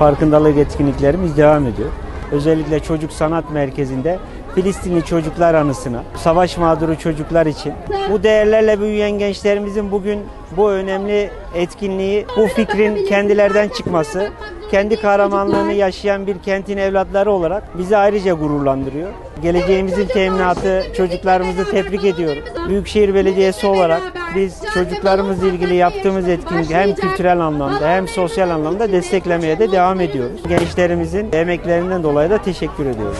farkındalık etkinliklerimiz devam ediyor. Özellikle Çocuk Sanat Merkezi'nde Filistinli çocuklar anısına, savaş mağduru çocuklar için bu değerlerle büyüyen gençlerimizin bugün bu önemli etkinliği, bu fikrin kendilerden çıkması, kendi kahramanlığını yaşayan bir kentin evlatları olarak bizi ayrıca gururlandırıyor. Geleceğimizin teminatı çocuklarımızı tebrik ediyorum. Büyükşehir Belediyesi olarak biz çocuklarımızla ilgili yaptığımız etkinlik hem kültürel anlamda hem sosyal anlamda desteklemeye de devam ediyoruz. Gençlerimizin emeklerinden dolayı da teşekkür ediyoruz.